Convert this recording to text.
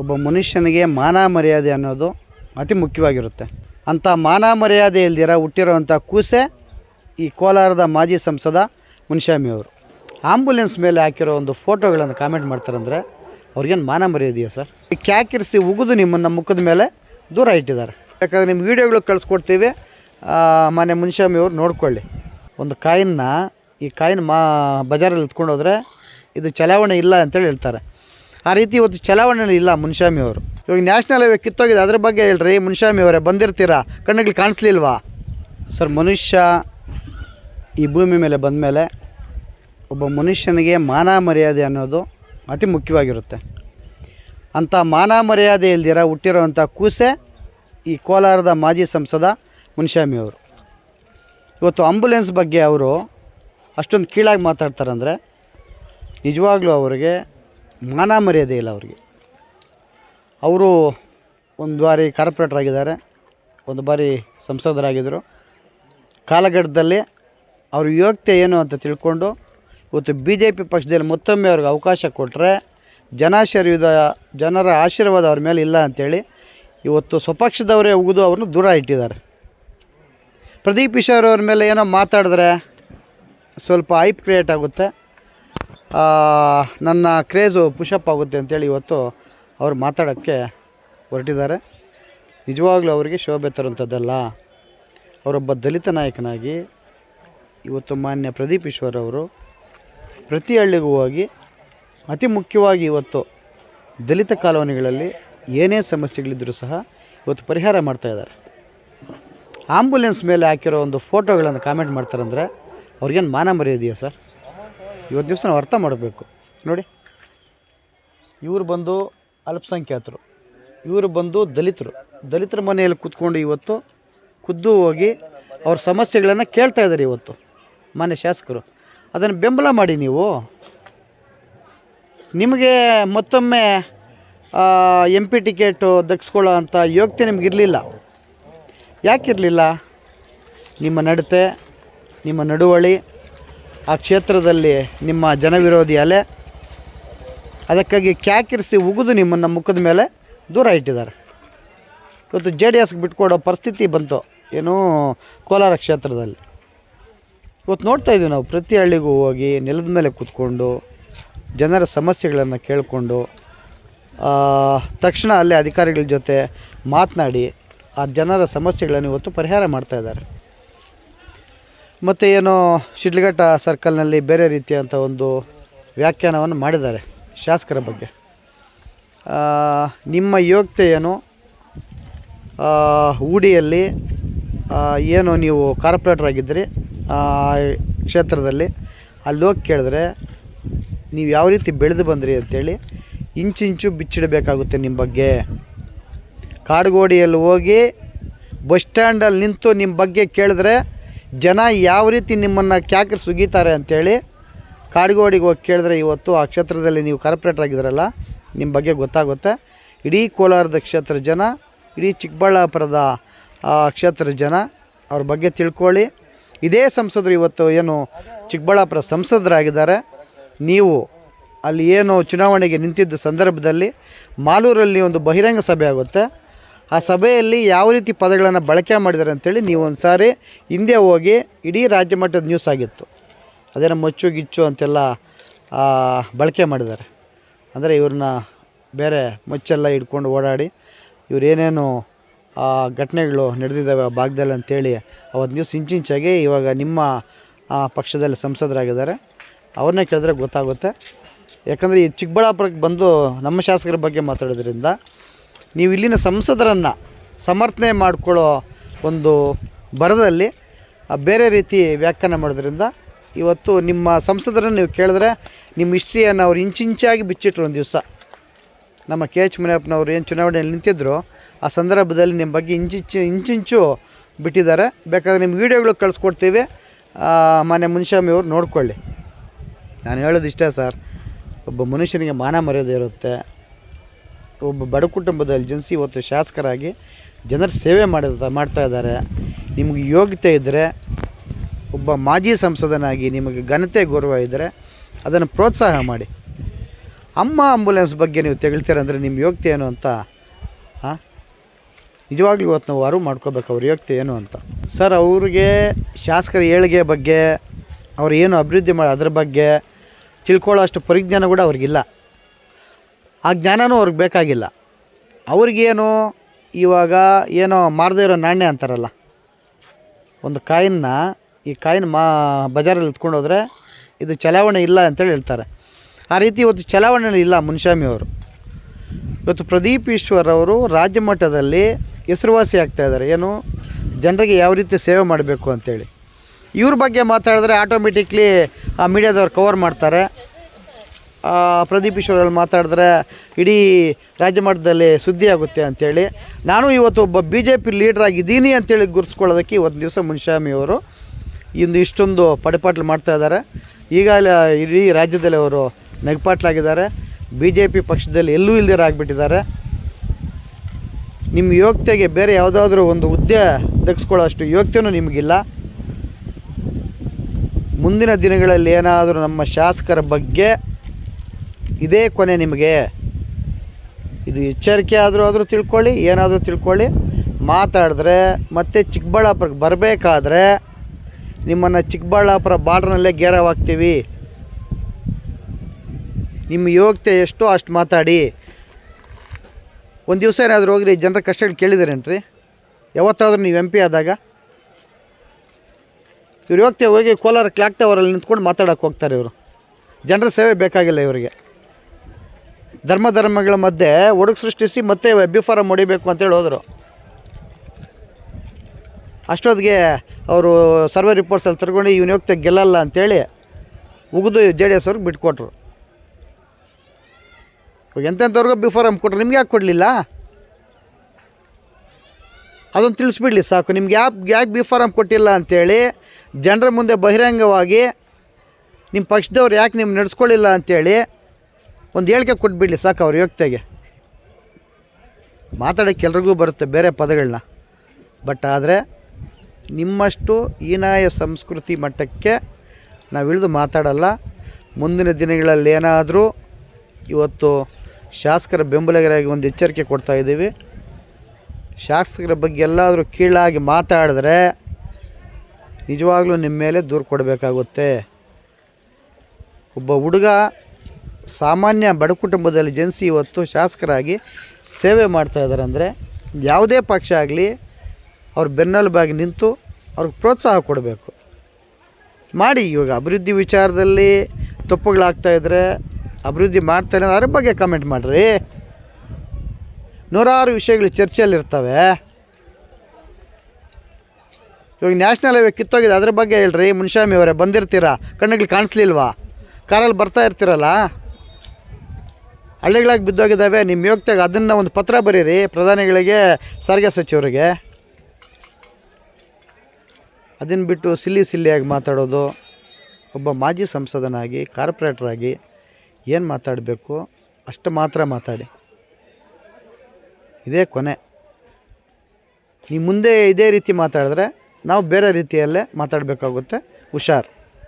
ಒಬ್ಬ ಮನುಷ್ಯನಿಗೆ ಮಾನ ಮರ್ಯಾದೆ ಅನ್ನೋದು ಅತಿ ಮುಖ್ಯವಾಗಿರುತ್ತೆ. ಅಂಥ ಮಾನ ಮರ್ಯಾದೆ ಇಲ್ದಿರ ಹುಟ್ಟಿರೋವಂಥ ಕೂಸೆ ಈ ಕೋಲಾರದ ಮಾಜಿ ಸಂಸದ ಮುನಿಸ್ವಾಮಿ ಅವರು. ಆಂಬುಲೆನ್ಸ್ ಮೇಲೆ ಹಾಕಿರೋ ಒಂದು ಫೋಟೋಗಳನ್ನು ಕಾಮೆಂಟ್ ಮಾಡ್ತಾರಂದರೆ ಅವ್ರಿಗೇನು ಮಾನ ಮರ್ಯಾದೆಯಾ ಸರ್? ಕ್ಯಾಕಿರಿಸಿ ಉಗಿದು ನಿಮ್ಮನ್ನು ಮುಖದ ಮೇಲೆ ದೂರ ಇಟ್ಟಿದ್ದಾರೆ. ಯಾಕಂದರೆ ನಿಮ್ಮ ವೀಡಿಯೋಗಳು ಕಳಿಸ್ಕೊಡ್ತೀವಿ ಮನೆ ಮುನಿಸ್ವಾಮಿ ಅವರು ನೋಡ್ಕೊಳ್ಳಿ. ಒಂದು ಕಾಯಿನ್ನ, ಈ ಕಾಯಿನ್ ಮಾ ಬಜಾರಲ್ಲಿ ಎತ್ಕೊಂಡೋದ್ರೆ ಇದು ಚಲಾವಣೆ ಇಲ್ಲ ಅಂತೇಳಿ ಹೇಳ್ತಾರೆ. ಆ ರೀತಿ ಇವತ್ತು ಚಲಾವಣೆ ಇಲ್ಲ ಮುನ್ಶಾಮಿ ಅವರು. ಇವಾಗ ನ್ಯಾಷನಲ್ ಹೈವೇ ಕಿತ್ತೋಗಿದೆ. ಅದ್ರ ಬಗ್ಗೆ ಹೇಳ್ರಿ, ಮುನ್ಶಾಮಿ ಅವರೇ ಬಂದಿರ್ತೀರಾ? ಕಣ್ಣುಗಳು ಕಾಣಿಸ್ಲಿಲ್ವಾ? ಸರ್, ಮನುಷ್ಯ ಈ ಭೂಮಿ ಮೇಲೆ ಬಂದಮೇಲೆ ಒಬ್ಬ ಮನುಷ್ಯನಿಗೆ ಮಾನ ಮರ್ಯಾದೆ ಅನ್ನೋದು ಅತಿ ಮುಖ್ಯವಾಗಿರುತ್ತೆ. ಅಂಥ ಮಾನ ಮರ್ಯಾದೆ ಇಲ್ದಿರ ಹುಟ್ಟಿರೋವಂಥ ಕೂಸೆ ಈ ಕೋಲಾರದ ಮಾಜಿ ಸಂಸದ ಮುನ್ಶಾಮಿ ಅವರು. ಇವತ್ತು ಆಂಬುಲೆನ್ಸ್ ಬಗ್ಗೆ ಅವರು ಅಷ್ಟೊಂದು ಕೀಳಾಗಿ ಮಾತಾಡ್ತಾರಂದರೆ ನಿಜವಾಗ್ಲೂ ಅವರಿಗೆ ಮಾನ ಮರ್ಯಾದೆ ಇಲ್ಲ ಅವರಿಗೆ. ಅವರು ಒಂದು ಬಾರಿ ಕಾರ್ಪೊರೇಟರ್ ಆಗಿದ್ದಾರೆ, ಒಂದು ಬಾರಿ ಸಂಸದರಾಗಿದ್ದರು. ಕಾಲಘಟ್ಟದಲ್ಲಿ ಅವ್ರ ಯೋಗ್ಯತೆ ಏನು ಅಂತ ತಿಳ್ಕೊಂಡು ಇವತ್ತು ಬಿ ಜೆ ಪಿ ಪಕ್ಷದಲ್ಲಿ ಮತ್ತೊಮ್ಮೆ ಅವ್ರಿಗೆ ಅವಕಾಶ ಕೊಟ್ಟರೆ ಜನಾಶೀರ್ವಾದ ಜನರ ಆಶೀರ್ವಾದ ಅವ್ರ ಮೇಲೆ ಇಲ್ಲ ಅಂಥೇಳಿ ಇವತ್ತು ಸ್ವಪಕ್ಷದವರೇ ಉಗಿದು ಅವ್ರನ್ನ ದೂರ ಇಟ್ಟಿದ್ದಾರೆ. ಪ್ರದೀಪ್ ಈಶ್ವರ್ ಅವ್ರ ಮೇಲೆ ಏನೋ ಮಾತಾಡಿದ್ರೆ ಸ್ವಲ್ಪ ಐಪ್ ಕ್ರಿಯೇಟ್ ಆಗುತ್ತೆ. ನನ್ನ ಕ್ರೇಜು ಪುಷಪ್ ಆಗುತ್ತೆ ಅಂತೇಳಿ ಇವತ್ತು ಅವ್ರು ಮಾತಾಡೋಕ್ಕೆ ಹೊರಟಿದ್ದಾರೆ. ನಿಜವಾಗ್ಲೂ ಅವರಿಗೆ ಶೋಭೆ ತರುವಂಥದ್ದಲ್ಲ. ಅವರೊಬ್ಬ ದಲಿತ ನಾಯಕನಾಗಿ ಇವತ್ತು ಮಾನ್ಯ ಪ್ರದೀಪ್ ಈಶ್ವರ್ ಅವರು ಪ್ರತಿ ಹಳ್ಳಿಗೂ ಹೋಗಿ ಅತಿ ಮುಖ್ಯವಾಗಿ ಇವತ್ತು ದಲಿತ ಕಾಲೋನಿಗಳಲ್ಲಿ ಏನೇ ಸಮಸ್ಯೆಗಳಿದ್ದರೂ ಸಹ ಇವತ್ತು ಪರಿಹಾರ ಮಾಡ್ತಾಯಿದ್ದಾರೆ ಆಂಬುಲೆನ್ಸ್ ಮೇಲೆ ಹಾಕಿರೋ ಒಂದು ಫೋಟೋಗಳನ್ನು ಕಾಮೆಂಟ್ ಮಾಡ್ತಾರಂದರೆ ಅವ್ರಿಗೇನು ಮಾನ ಮರ್ಯಾದೆಯಾ ಸರ್? ಇವತ್ತು ದಿವಸ ನಾವು ಅರ್ಥ ಮಾಡಬೇಕು. ನೋಡಿ. ಇವರು ಬಂದು ಅಲ್ಪಸಂಖ್ಯಾತರು. ಇವರು ಬಂದು ದಲಿತರು. ದಲಿತರ ಮನೆಯಲ್ಲಿ ಕೂತ್ಕೊಂಡು ಇವತ್ತು ಖುದ್ದು ಹೋಗಿ ಅವ್ರ ಸಮಸ್ಯೆಗಳನ್ನು ಕೇಳ್ತಾ ಇದ್ದಾರೆ ಇವತ್ತು ಮಾನ್ಯ ಶಾಸಕರು. ಅದನ್ನು ಬೆಂಬಲ ಮಾಡಿ ನೀವು. ನಿಮಗೆ ಮತ್ತೊಮ್ಮೆ ಎಂ ಪಿ ಟಿಕೆಟು ದಕ್ಸ್ಕೊಳ್ಳೋ ಅಂಥ ಯೋಗ್ಯತೆ ನಿಮಗಿರಲಿಲ್ಲ ಯಾಕಿರಲಿಲ್ಲ? ನಿಮ್ಮ ನಡತೆ, ನಿಮ್ಮ ನಡುವಳಿ ಆ ಕ್ಷೇತ್ರದಲ್ಲಿ ನಿಮ್ಮ ಜನವಿರೋಧಿ ಅಲೆ. ಅದಕ್ಕಾಗಿ ಕ್ಯಾಕಿರಿಸಿ ಉಗಿದು ನಿಮ್ಮನ್ನು ಮುಖದ ಮೇಲೆ ದೂರ ಇಟ್ಟಿದ್ದಾರೆ. ಇವತ್ತು ಜೆ ಡಿ ಎಸ್ಗೆ ಬಿಟ್ಕೊಡೋ ಪರಿಸ್ಥಿತಿ ಬಂತು. ಏನು ಕೋಲಾರ ಕ್ಷೇತ್ರದಲ್ಲಿ. ಇವತ್ತು ನೋಡ್ತಾ ಇದ್ದೀವಿ ನಾವು, ಪ್ರತಿ ಹಳ್ಳಿಗೂ ಹೋಗಿ ನೆಲದ ಮೇಲೆ ಕೂತ್ಕೊಂಡು, ಜನರ ಸಮಸ್ಯೆಗಳನ್ನು ಕೇಳಿಕೊಂಡು ತಕ್ಷಣ ಅಲ್ಲೇ ಅಧಿಕಾರಿಗಳ ಜೊತೆ ಮಾತನಾಡಿ ಆ ಜನರ ಸಮಸ್ಯೆಗಳನ್ನು ಇವತ್ತು ಪರಿಹಾರ ಮಾಡ್ತಾ ಇದ್ದಾರೆ. ಮತ್ತು ಏನು ಶಿಡ್ಲಘಟ್ಟ ಸರ್ಕಲ್ನಲ್ಲಿ ಬೇರೆ ರೀತಿಯಂಥ ಒಂದು ವ್ಯಾಖ್ಯಾನವನ್ನು ಮಾಡಿದ್ದಾರೆ ಶಾಸಕರ ಬಗ್ಗೆ. ನಿಮ್ಮ ಯೋಗ್ಯತೆ ಏನು? ಊಡಿಯಲ್ಲಿ ಏನು ನೀವು ಕಾರ್ಪೊರೇಟರ್ ಆಗಿದ್ದಿರಿ? ಆ, ಕ್ಷೇತ್ರದಲ್ಲಿ ಅಲ್ಲಿ ಹೋಗಿ ಕೇಳಿದ್ರೆ ನೀವು ಯಾವ ರೀತಿ ಬೆಳೆದು ಬಂದ್ರಿ ಅಂತೇಳಿ ಇಂಚಿಂಚು ಬಿಚ್ಚಿಡಬೇಕಾಗುತ್ತೆ ನಿಮ್ಮ ಬಗ್ಗೆ. ಕಾಡುಗೋಡಿಯಲ್ಲಿ ಹೋಗಿ ಬಸ್ ಸ್ಟ್ಯಾಂಡಲ್ಲಿ ನಿಂತು ನಿಮ್ಮ ಬಗ್ಗೆ ಕೇಳಿದ್ರೆ ಜನ ಯಾವ ರೀತಿ ನಿಮ್ಮನ್ನು ಕ್ಯಾಕರ್ ಸುಗೀತಾರೆ ಅಂಥೇಳಿ ಕಾಡುಗೋಡಿಗೆ ಹೋಗಿ ಕೇಳಿದ್ರೆ ಇವತ್ತು ಆ ಕ್ಷೇತ್ರದಲ್ಲಿ ನೀವು ಕಾರ್ಪೊರೇಟರ್ ಆಗಿದ್ದೀರಲ್ಲ, ನಿಮ್ಮ ಬಗ್ಗೆ ಗೊತ್ತಾಗುತ್ತೆ. ಇಡೀ ಕೋಲಾರದ ಕ್ಷೇತ್ರ ಜನ, ಇಡೀ ಚಿಕ್ಕಬಳ್ಳಾಪುರದ ಕ್ಷೇತ್ರದ ಜನ, ಅವ್ರ ಬಗ್ಗೆ ತಿಳ್ಕೊಳ್ಳಿ. ಇದೇ ಸಂಸದರು ಇವತ್ತು ಏನು ಚಿಕ್ಕಬಳ್ಳಾಪುರ ಸಂಸದರಾಗಿದ್ದಾರೆ. ನೀವು ಅಲ್ಲಿ ಏನು ಚುನಾವಣೆಗೆ ನಿಂತಿದ್ದ ಸಂದರ್ಭದಲ್ಲಿ ಮಾಲೂರಲ್ಲಿ ಒಂದು ಬಹಿರಂಗ ಸಭೆ ಆಗುತ್ತೆ. ಆ ಸಭೆಯಲ್ಲಿ ಯಾವ ರೀತಿ ಪದಗಳನ್ನು ಬಳಕೆ ಮಾಡಿದ್ದಾರೆ ಅಂತೇಳಿ ನೀವು ಒಂದು ಸಾರಿ ಹಿಂದೆ ಹೋಗಿ ಇಡೀ ರಾಜ್ಯ ಮಟ್ಟದ ನ್ಯೂಸ್ ಆಗಿತ್ತು. ಅದೇನೋ ಮಚ್ಚು, ಗಿಚ್ಚು ಅಂತೆಲ್ಲ ಬಳಕೆ ಮಾಡಿದ್ದಾರೆ. ಅಂದರೆ ಇವ್ರನ್ನ ಬೇರೆ ಮಚ್ಚೆಲ್ಲ ಹಿಡ್ಕೊಂಡು ಓಡಾಡಿ ಇವರೇನೇನು ಘಟನೆಗಳು ನಡೆದಿದ್ದಾವೆ ಆ ಭಾಗದಲ್ಲಿ ಅಂತೇಳಿ ಅವತ್ತು ನ್ಯೂಸ್ ಇಂಚಿಂಚಾಗಿ ಇವಾಗ ನಿಮ್ಮ ಪಕ್ಷದಲ್ಲಿ ಸಂಸದರಾಗಿದ್ದಾರೆ. ಅವ್ರನ್ನೇ ಕೇಳಿದ್ರೆ ಗೊತ್ತಾಗುತ್ತೆ. ಯಾಕಂದರೆ ಈ ಚಿಕ್ಕಬಳ್ಳಾಪುರಕ್ಕೆ ಬಂದು ನಮ್ಮ ಶಾಸಕರ ಬಗ್ಗೆ ಮಾತಾಡೋದ್ರಿಂದ ನೀವು ಇಲ್ಲಿನ ಸಂಸದರನ್ನು ಸಮರ್ಥನೆ ಮಾಡಿಕೊಳ್ಳೋ ಒಂದು ಬರದಲ್ಲಿ ಬೇರೆ ರೀತಿ ವ್ಯಾಖ್ಯಾನ ಮಾಡೋದ್ರಿಂದ ಇವತ್ತು ನಿಮ್ಮ ಸಂಸದರನ್ನು ನೀವು ಕೇಳಿದ್ರೆ ನಿಮ್ಮ ಹಿಸ್ಟ್ರಿಯನ್ನು ಅವ್ರು ಇಂಚಿಂಚಾಗಿ ಬಿಚ್ಚಿಟ್ರು ಒಂದು ದಿವಸ. ನಮ್ಮ ಕೆ ಎಚ್ ಮುನಿಯಪ್ಪನವರು ಏನು ಚುನಾವಣೆಯಲ್ಲಿ ನಿಂತಿದ್ದರು ಆ ಸಂದರ್ಭದಲ್ಲಿ ನಿಮ್ಮ ಬಗ್ಗೆ ಇಂಚಿಂಚು ಇಂಚಿಂಚು ಬಿಟ್ಟಿದ್ದಾರೆ. ಬೇಕಾದರೆ ನಿಮ್ಮ ವೀಡಿಯೋಗಳು ಕಳಿಸ್ಕೊಡ್ತೀವಿ. ಮನೆ ಮುನ್ಷಾಮಿ ಅವ್ರು ನೋಡ್ಕೊಳ್ಳಿ. ನಾನು ಹೇಳೋದು ಇಷ್ಟೇ ಸರ್, ಒಬ್ಬ ಮನುಷ್ಯನಿಗೆ ಮಾನ ಮರ್ಯಾದೆ ಇರುತ್ತೆ. ಒಬ್ಬ ಬಡ ಕುಟುಂಬದಲ್ಲಿ ಜನಿಸಿ ಇವತ್ತು ಶಾಸಕರಾಗಿ ಜನರ ಸೇವೆ ಮಾಡಿದ ಮಾಡ್ತಾ ಇದ್ದಾರೆ. ನಿಮಗೆ ಯೋಗ್ಯತೆ ಇದ್ದರೆ ಒಬ್ಬ ಮಾಜಿ ಸಂಸದನಾಗಿ ನಿಮಗೆ ಘನತೆ ಗೌರವ ಇದ್ದರೆ ಅದನ್ನು ಪ್ರೋತ್ಸಾಹ ಮಾಡಿ. ಅಮ್ಮ ಆಂಬುಲೆನ್ಸ್ ಬಗ್ಗೆ ನೀವು ತೆಗಳ್ತೀರಂದರೆ ನಿಮ್ಮ ಯೋಗ್ಯತೆ ಏನು ಅಂತ ಹಾಂ ನಿಜವಾಗ್ಲೂ ಇವತ್ತು ನಾವು ಅರಿವು ಮಾಡ್ಕೋಬೇಕು ಅವ್ರ ಯೋಗ್ಯತೆ ಏನು ಅಂತ. ಸರ್, ಅವ್ರಿಗೆ ಶಾಸಕರ ಏಳಿಗೆ ಬಗ್ಗೆ, ಅವ್ರು ಏನು ಅಭಿವೃದ್ಧಿ ಮಾಡಿ ಅದ್ರ ಬಗ್ಗೆ ತಿಳ್ಕೊಳ್ಳೋ ಅಷ್ಟು ಪರಿಜ್ಞಾನ ಕೂಡ ಅವ್ರಿಗಿಲ್ಲ. ಆ ಜ್ಞಾನವೂ ಅವ್ರಿಗೆ ಬೇಕಾಗಿಲ್ಲ. ಅವ್ರಿಗೇನು ಇವಾಗ ಏನೋ ಮಾರದೇ ಇರೋ ನಾಣ್ಯ ಅಂತಾರಲ್ಲ, ಒಂದು ಕಾಯಿನ್ನ ಈ ಕಾಯಿನ್ ಮಾ ಬಜಾರಲ್ಲಿ ಎತ್ಕೊಂಡೋದ್ರೆ ಇದು ಚಲಾವಣೆ ಇಲ್ಲ ಅಂತೇಳಿ ಹೇಳ್ತಾರೆ. ಆ ರೀತಿ ಇವತ್ತು ಚಲಾವಣೆ ಇಲ್ಲ ಮುನ್ಸ್ವಾಮಿ ಅವರು. ಇವತ್ತು ಪ್ರದೀಪ್ ಈಶ್ವರ್ ಅವರು ರಾಜ್ಯ ಮಟ್ಟದಲ್ಲಿ ಹೆಸರುವಾಸಿ ಆಗ್ತಾ ಇದ್ದಾರೆ. ಏನು, ಜನರಿಗೆ ಯಾವ ರೀತಿ ಸೇವೆ ಮಾಡಬೇಕು ಅಂತೇಳಿ. ಇವ್ರ ಬಗ್ಗೆ ಮಾತಾಡಿದ್ರೆ ಆಟೋಮೆಟಿಕ್ಲಿ ಆ ಮೀಡಿಯಾದವ್ರು ಕವರ್ ಮಾಡ್ತಾರೆ. ಪ್ರದೀಪ್ ಈಶ್ವರಲ್ಲಿ ಮಾತಾಡಿದ್ರೆ ಇಡೀ ರಾಜ್ಯ ಮಟ್ಟದಲ್ಲಿ ಸುದ್ದಿ ಆಗುತ್ತೆ ಅಂಥೇಳಿ ನಾನು ಇವತ್ತು ಒಬ್ಬ ಬಿ ಜೆ ಪಿ ಲೀಡ್ರ್ ಆಗಿದ್ದೀನಿ ಅಂತೇಳಿ ಗುರ್ಸ್ಕೊಳ್ಳೋದಕ್ಕೆ ಒಂದು ದಿವಸ ಮುನ್ಸ್ವಾಮಿ ಅವರು ಇಂದು ಇಷ್ಟೊಂದು ಪಡಿಪಾಟ್ಲು ಮಾಡ್ತಾ ಇದ್ದಾರೆ. ಈಗಾಗಲೇ ಇಡೀ ರಾಜ್ಯದಲ್ಲಿ ಅವರು ನಗಪಾಟ್ಲಾಗಿದ್ದಾರೆ. ಬಿ ಜೆ ಪಿ ಪಕ್ಷದಲ್ಲಿ ಎಲ್ಲೂ ಇಲ್ದಿರ ಆಗಿಬಿಟ್ಟಿದ್ದಾರೆ. ನಿಮ್ಮ ಯೋಗ್ಯತೆಗೆ ಬೇರೆ ಯಾವುದಾದ್ರೂ ಒಂದು ಹುದ್ದೆ ದಕ್ಸ್ಕೊಳ್ಳೋ ಅಷ್ಟು ಯೋಗ್ಯತೆಯೂ ನಿಮಗಿಲ್ಲ. ಮುಂದಿನ ದಿನಗಳಲ್ಲಿ ಏನಾದರೂ ನಮ್ಮ ಶಾಸಕರ ಬಗ್ಗೆ ಇದೇ ಕೊನೆ ನಿಮಗೆ ಇದು ಎಚ್ಚರಿಕೆ ಆದರೂ ಆದರೂ ತಿಳ್ಕೊಳ್ಳಿ, ಏನಾದರೂ ತಿಳ್ಕೊಳ್ಳಿ. ಮಾತಾಡಿದ್ರೆ ಮತ್ತೆ ಚಿಕ್ಕಬಳ್ಳಾಪುರಕ್ಕೆ ಬರಬೇಕಾದ್ರೆ ನಿಮ್ಮನ್ನು ಚಿಕ್ಕಬಳ್ಳಾಪುರ ಬಾರ್ಡ್ರನಲ್ಲೇ ಗೇರವಾಗ್ತೀವಿ. ನಿಮ್ಮ ಯೋಗ್ಯತೆ ಎಷ್ಟೋ ಅಷ್ಟು ಮಾತಾಡಿ. ಒಂದು ದಿವಸ ಏನಾದರೂ ಹೋಗ್ರಿ, ಜನರ ಕಷ್ಟಗಳು ಕೇಳಿದಾರೇನ್ರಿ? ಯಾವತ್ತಾದರೂ ನೀವು ಎಂ ಪಿ ಆದಾಗ. ಇವ್ರು ಯೋಗ್ಯತೆ ಹೋಗಿ ಕೋಲಾರ ಕ್ಲಾಕ್ ಟವರಲ್ಲಿ ನಿಂತ್ಕೊಂಡು ಮಾತಾಡೋಕ್ಕೆ ಹೋಗ್ತಾರೆ ಇವರು. ಜನರ ಸೇವೆ ಬೇಕಾಗಿಲ್ಲ ಇವರಿಗೆ. ಧರ್ಮ ಧರ್ಮಗಳ ಮಧ್ಯೆ ಒಡಕು ಸೃಷ್ಟಿಸಿ ಮತ್ತೆ ಬಿ ಫಾರಂ ಹೊಡಿಬೇಕು ಅಂತೇಳಿ ಹೋದರು. ಅಷ್ಟೊತ್ತಿಗೆ ಅವರು ಸರ್ವೆ ರಿಪೋರ್ಟ್ಸಲ್ಲಿ ತರ್ಕೊಂಡು ಇವನು ಹೋಗ್ತಾ ಗೆಲ್ಲಲ್ಲ ಅಂತೇಳಿ ಉಗಿದು ಜೆ ಡಿ ಎಸ್ ಅವ್ರಿಗೆ ಬಿಟ್ಕೊಟ್ರು. ಎಂತೆಂಥವ್ರಿಗೂ ಬಿ ಫಾರಮ್ ಕೊಟ್ರು? ನಿಮ್ಗೆ ಯಾಕೆ ಕೊಡಲಿಲ್ಲ? ಅದೊಂದು ತಿಳಿಸ್ಬಿಡ್ಲಿ ಸಾಕು. ನಿಮ್ಗೆ ಯಾಕೆ ಯಾಕೆ ಬಿ ಫಾರಮ್ ಕೊಟ್ಟಿಲ್ಲ ಅಂತೇಳಿ ಜನರ ಮುಂದೆ ಬಹಿರಂಗವಾಗಿ ನಿಮ್ಮ ಪಕ್ಷದವ್ರು ಯಾಕೆ ನಿಮ್ಮ ನಡೆಸ್ಕೊಳ್ಳಿಲ್ಲ ಅಂತೇಳಿ ಒಂದು ಹೇಳಿಕೆ ಕೊಟ್ಬಿಡಲಿ ಸಾಕು ಅವ್ರ ಯೋಗ್ಯತೆಗೆ. ಮಾತಾಡೋಕ್ಕೆ ಎಲ್ರಿಗೂ ಬರುತ್ತೆ ಬೇರೆ ಪದಗಳನ್ನ ಬಟ್ ಆದರೆ ನಿಮ್ಮಷ್ಟು ಹೀನಾಯ ಸಂಸ್ಕೃತಿ ಮಟ್ಟಕ್ಕೆ ನಾವು ಇಳಿದು ಮಾತಾಡಲ್ಲ. ಮುಂದಿನ ದಿನಗಳಲ್ಲಿ ಏನಾದರೂ ಇವತ್ತು ಶಾಸಕರ ಬೆಂಬಲಿಗರಾಗಿ ಒಂದು ಎಚ್ಚರಿಕೆ ಕೊಡ್ತಾ ಇದ್ದೀವಿ. ಶಾಸಕರ ಬಗ್ಗೆ ಎಲ್ಲಾದರೂ ಕೀಳಾಗಿ ಮಾತಾಡಿದ್ರೆ ನಿಜವಾಗ್ಲೂ ನಿಮ್ಮ ಮೇಲೆ ದೂರು ಕೊಡಬೇಕಾಗುತ್ತೆ. ಒಬ್ಬ ಹುಡುಗ ಸಾಮಾನ್ಯ ಬಡ ಕುಟುಂಬದಲ್ಲಿ ಜನಿಸಿ ಇವತ್ತು ಶಾಸಕರಾಗಿ ಸೇವೆ ಮಾಡ್ತಾ ಇದ್ದಾರೆ ಅಂದರೆ ಯಾವುದೇ ಪಕ್ಷ ಆಗಲಿ ಅವ್ರ ಬೆನ್ನೆಲುಬಾಗಿ ನಿಂತು ಅವ್ರಿಗೆ ಪ್ರೋತ್ಸಾಹ ಕೊಡಬೇಕು. ಮಾಡಿ ಇವಾಗ ಅಭಿವೃದ್ಧಿ ವಿಚಾರದಲ್ಲಿ ತಪ್ಪುಗಳಾಗ್ತಾ ಇದ್ದರೆ ಅಭಿವೃದ್ಧಿ ಮಾಡ್ತಾರೆ ಅದ್ರ ಬಗ್ಗೆ ಕಮೆಂಟ್ ಮಾಡಿರಿ. ನೂರಾರು ವಿಷಯಗಳು ಚರ್ಚೆಯಲ್ಲಿರ್ತವೆ. ಇವಾಗ ನ್ಯಾಷನಲ್ ಹೈವೇ ಕಿತ್ತೋಗಿದೆ, ಅದ್ರ ಬಗ್ಗೆ ಹೇಳ್ರಿ. ಮುನ್ಶಾಮಿ ಅವರೇ ಬಂದಿರ್ತೀರಾ? ಕಣ್ಣುಗಳು ಕಾಣಿಸ್ಲಿಲ್ವಾ? ಕಾರಲ್ಲಿ ಬರ್ತಾ ಇರ್ತೀರಲ್ಲ? ಹಳ್ಳಿಗಳಾಗಿ ಬಿದ್ದೋಗಿದ್ದಾವೆ. ನಿಮ್ಮ ಯೋಗ್ಯತೆಗೆ ಅದನ್ನು ಒಂದು ಪತ್ರ ಬರೀರಿ. ಪ್ರಧಾನಿಗಳಿಗೆ, ಸಾರಿಗೆ ಸಚಿವರಿಗೆ. ಅದನ್ನು ಬಿಟ್ಟು ಸಿಲ್ಲಿ ಸಿಲ್ಲಿಯಾಗಿ ಮಾತಾಡೋದು. ಒಬ್ಬ ಮಾಜಿ ಸಂಸದನಾಗಿ, ಕಾರ್ಪೊರೇಟ್ರಾಗಿ ಏನು ಮಾತಾಡಬೇಕು? ಅಷ್ಟು ಮಾತ್ರ ಮಾತಾಡಿ. ಇದೇ ಕೊನೆ. ನೀವು ಮುಂದೆ ಇದೇ ರೀತಿ ಮಾತಾಡಿದ್ರೆ ನಾವು ಬೇರೆ ರೀತಿಯಲ್ಲೇ ಮಾತಾಡಬೇಕಾಗುತ್ತೆ. ಹುಷಾರು.